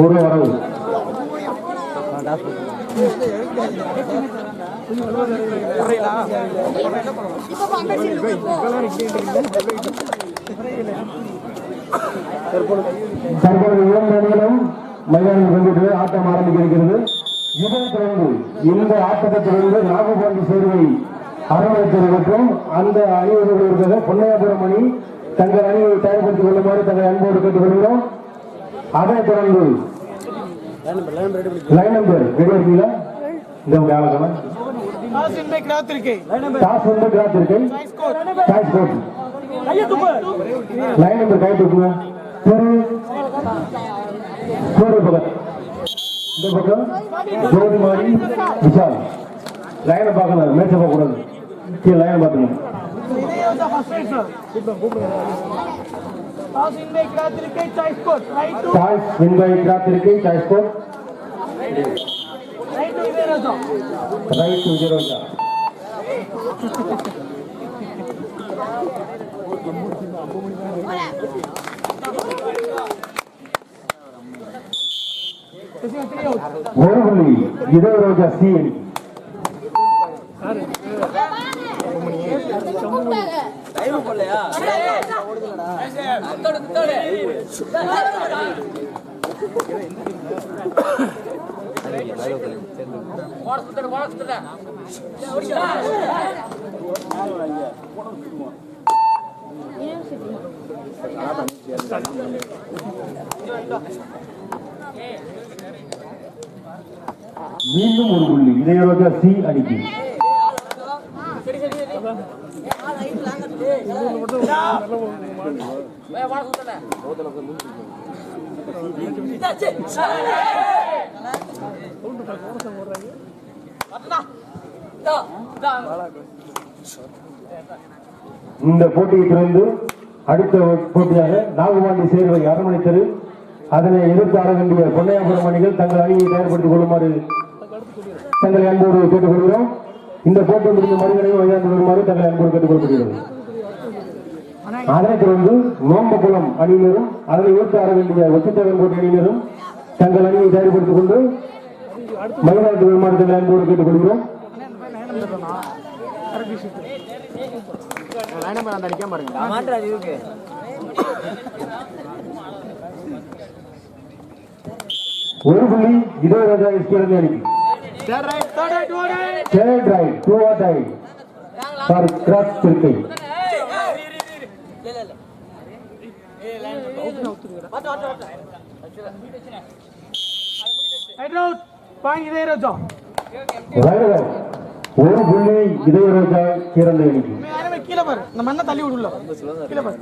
ஒரு வரவு. தற்போது இரண்டு அணிகளும் மைதானம் வந்துட்டு ஆட்டம் ஆரம்பிக்க இருக்கிறது இதை தொடர்ந்து இந்த ஆட்டத்தை தொடர்ந்து நாகபாண்டி சேர்வை அரவணைத்தது மற்றும் அந்த அணிவர்கள் பொன்னையாபுரம் அணி தங்கள் அணியை தயார்படுத்திக் கொள்ளுமாறு தங்கள் அன்போடு கேட்டுக்கொள்கிறோம். அதைத் தொடர்ந்து லைன் நம்பர் ரெடி இருக்கீங்களா? இந்த உங்க ஆளுக்கான டாஸ் என்பை கிராத்திருக்கை டாஸ் வந்து கிராஸ் இருக்கு. Toss court. லைன் நம்பர் கை தூக்குங்க. திரு. சூரிய பகத் இந்த பக்கம் ஜோதி மாறி விஷால். லைனை பார்க்கணும். மேட்சை பார்க்க கூடாது கீழே லைனை பார்த்துக்கணும். டாஸ் என்பை கிராத்திருக்கை choice score right to choice வின்பை கிராஸ் இருக்கு choice court right to Ilayaraja right to zero ஒரு புள்ளி இதய ரோஜா சி அணி மீண்டும் ஒரு புள்ளி. இதய சி அணிக்கு. இந்த போட்டியை தொடர்ந்து அடுத்த போட்டியாக நாகவாண்டி சேர்வை அரண்மனை தெரு அதனை எதிர்த்து ஆட வேண்டிய பொன்னையாபுரம் அணிகள் தங்கள் அணியை தயார்படுத்திக் கொள்ளுமாறு தங்களை அன்போடு கேட்டுக்கொள்கிறோம். இந்த போட்டி முடிந்த மறுகணையும் மைதானத்தில் வருமாறு தங்களை அன்போடு கேட்டுக்கொள்ளப்படுகிறது அதனைத் தொடர்ந்து நோம்பகுளம் அணியினரும் அதனை எதிர்த்து ஆட வேண்டிய ஒச்சத்தேவன் கோட்டை அணியினரும் தங்கள் அணியை தயார்படுத்திக் கொண்டு மைதானத்தில் விமானத்தில் தங்களை அன்போடு கேட்டுக்கொள்கிறோம். ஒரு புள்ளி இதய ராஜா எஸ்கேரன் அணிக்கு. தேர்ட் ரைட் டூ ஆர் டை ஃபார் கிராஸ் திருக்கை right out point Ilayaraja right out. ஒரு புள்ளி இதய ராஜா கீரந்த அணிக்கு யாருமே கீழே பாரு இந்த மண்ணை தள்ளி விடுல கீழே பாரு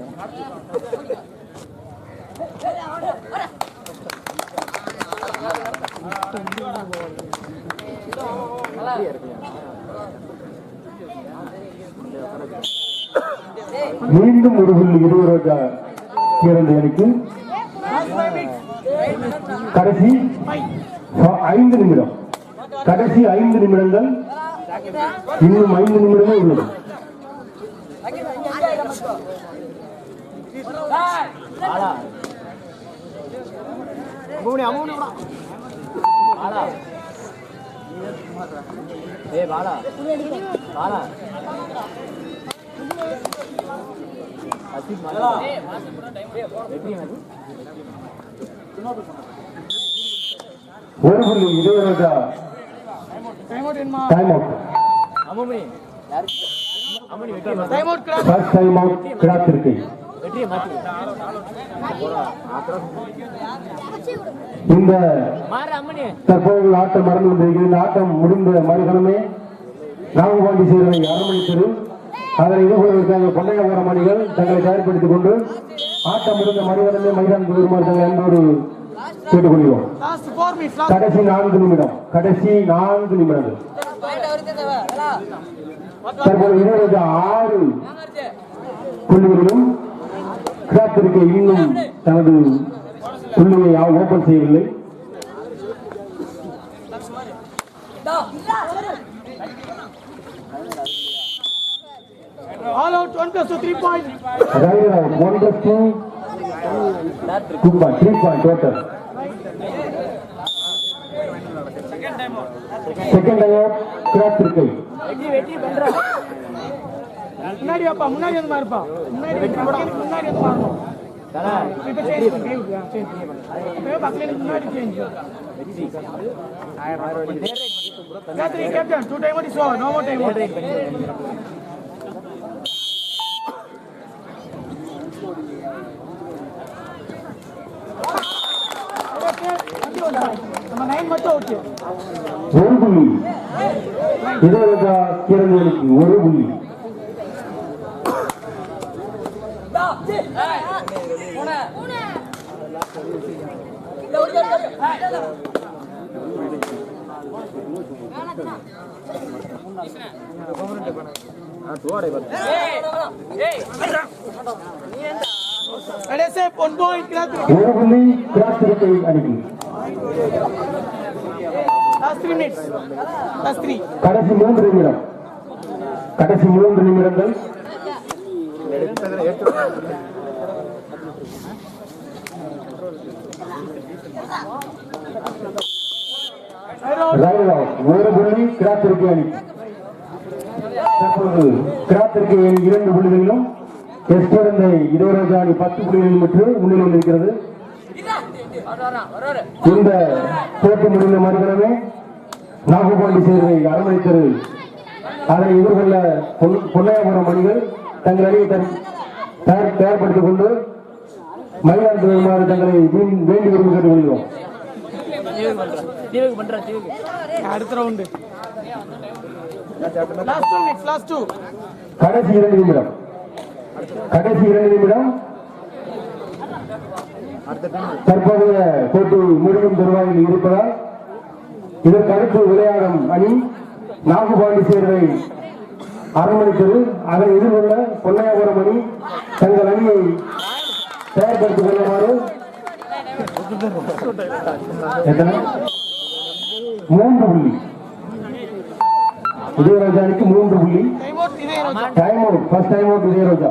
மீண்டும் ஒரு புள்ளி இதய ராஜா இரண்டு எனக்கு கடைசி ஐந்து நிமிடம். கடைசி ஐந்து நிமிடங்கள் இன்னும் ஐந்து நிமிடமே உள்ளது. ஏ Bala Bala time out first time out cross திருக்கை இந்த தற்போது ஆட்டம் கொண்டிருக்கிறது இந்த ஆட்டம் முடிந்த மறுகணமே நாகபாண்டி சேர்வை அரண்மனை தெரு அதனை எதிர்கொள்வதற்காக பொன்னையாபுரம் அணிகள் தங்களை தயார்படுத்திக் கொண்டு ஆட்டம் முடிந்த மறுகணமே மைதானத்தில் வருமாறு தங்களை அன்போடு கேட்டுக்கொள்கிறோம். கடைசி நான்கு நிமிடம் கடைசி நான்கு நிமிடங்கள். தற்போது இருபது ஆறு புள்ளிகளிலும் கிராத்திற்கு இன்னும் தனது புள்ளியை ஓபன் செய்யவில்லை. All out, one plus two, three point. Right, right. One plus two. Two point, three point total. Second Iyer கிராப் இருக்கு வெட்டி வெட்டி பண்றா முன்னாடி வாப்பா முன்னாடி வந்து மாறுப்பா முன்னாடி முன்னாடி வந்து மாறணும் இப்போ சேஞ்ச் பண்ணி சேஞ்ச் பண்ணி இப்போ பக்கத்துல முன்னாடி சேஞ்ச் கேப்டன் டூ டைம் ஓடி சோ நோ மோர் டைம் நம்ம நைன் மட்டும் ஓகே ஒரு புள்ளி இதோட கிரண்களுக்கு ஒரு புள்ளி கடைசி ஒரு புள்ளி கிராஸ் அனுப்பி கடைசி மூன்று நிமிடம். கடைசி மூன்று நிமிடங்கள். ஒரு புள்ளி கிராத்திற்கு அணி தற்போது கிராத்திற்கு இரண்டு புள்ளிகளிலும் எஸ்பரந்தை இருவராஜ் அணி பத்து புள்ளிகளிலும் பெற்று முன்னிலையில் இருக்கிறது. இந்த போட்டி முடிந்த மறுகணமே நாகபாண்டி சேர்வை அரண்மனை தெரு அதனை எதிர்கொள்ள பொன்- பொன்னையாபுரம் அணிகள் தங்கள் அணியை தயார்படுத்திக் கொண்டு மயிலாடுதுறை வருமாறு தங்களை வீண்- வேண்டி விரும்பி கேட்டுக்கொள்கிறோம். கடைசி இரண்டு நிமிடம். கடைசி இரண்டு நிமிடம். தற்போதைய போட்டி முடிவும் தருவாயில் இருப்பதால் இதற்கு அடுத்து விளையாடும் அணி நாகுபாண்டி சேர்வை அரண்மனை தெரு அதை எதிர்கொள்ள பொன்னையாபுரம் அணி தங்கள் அணியை தயார்படுத்திக் கொள்ளுமாறு மூன்று புள்ளி. இதயராஜா அணிக்கு மூன்று புள்ளி. Time out first time out Idhayaraja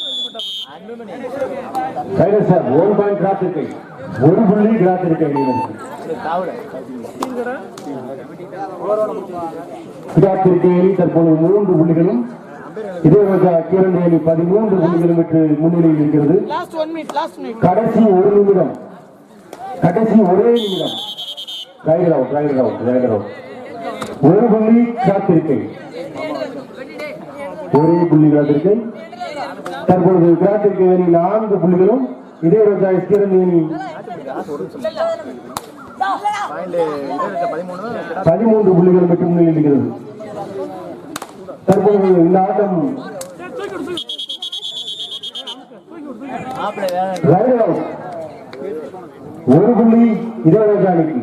கைலர் sir one point இருக்கை ஒரு புள்ளி கிராஸ் இருக்கை அணி தற்போது மூன்று புள்ளிகளும் இதயராஜா கீரண்டி அணி பதிமூன்று புள்ளிகளும் பெற்று முன்னிலையில் இருக்கிறது. கடைசி ஒரு நிமிடம். கடைசி ஒரே நிமிடம். Raider out raider out raider out ஒரு புள்ளி காத்திருக்கை ஒரே புள்ளி காத்திருக்கை தற்போது கிராட்டிற்கு அணி நான்கு புள்ளிகளும் இதயராஜா எஸ்கிரன் அணி பதிமூன்று புள்ளிகள் மட்டும் முன்னிலையில் தற்போது இந்த ஆட்டம் ஒரு புள்ளி இதயராஜா அணிக்கு.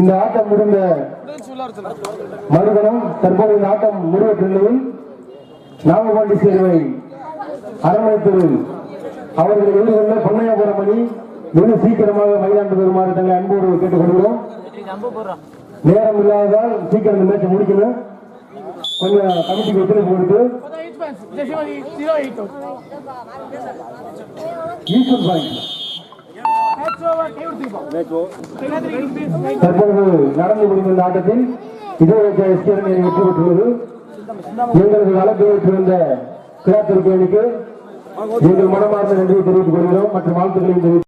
இந்த ஆட்டம் முடிந்த மறுகணம் தற்போது இந்த ஆட்டம் முடிவற்ற நிலையில் நாகபாண்டி சேர்வை அரண்மனை தெரு அவர்கள் எதிர்கொள்ள பொன்னையாபுரம் அணி வெகு சீக்கிரமாக மைதானத்துக்கு வருமாறு தங்களை அன்போடு கேட்டுக்கொள்கிறோம். நேரம் இல்லாததால் சீக்கிரம் இந்த மேட்சை முடிக்கணும். கொஞ்சம் கமிட்டிக்கு ஒத்துழைப்பு கொடுத்து For the தற்பொழுது நடந்து முடிந்த இந்த ஆட்டத்தில் இதோட எஸ்கேரன் வெற்றி பெற்றுள்ளது எங்களது வழக்கு வைத்திருந்த கிராத்திற்கு எங்கள் மனமார்ந்த நன்றியை தெரிவித்துக் கொள்கிறோம். மற்றும் வாழ்த்துக்களையும் தெரிவித்து